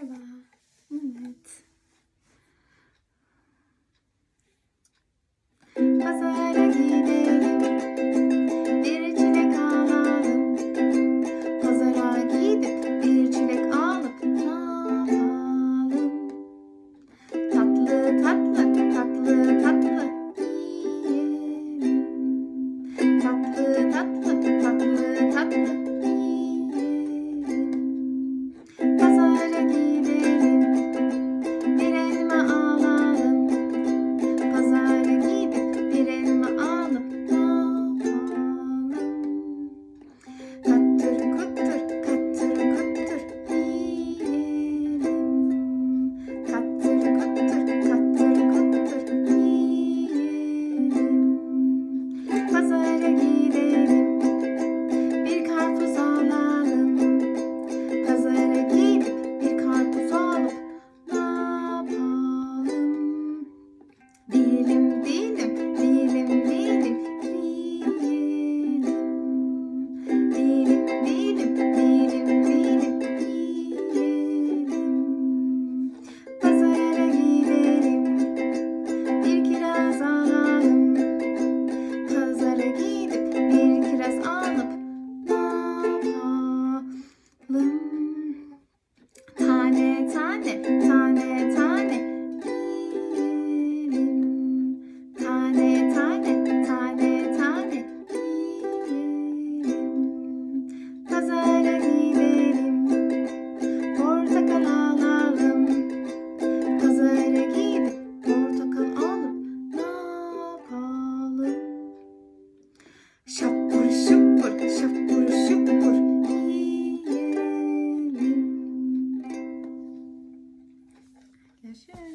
Galiba. Evet. Pazara gidelim. lady, lady. Şapur şapur şapur şapur yiyelim. Yaşa.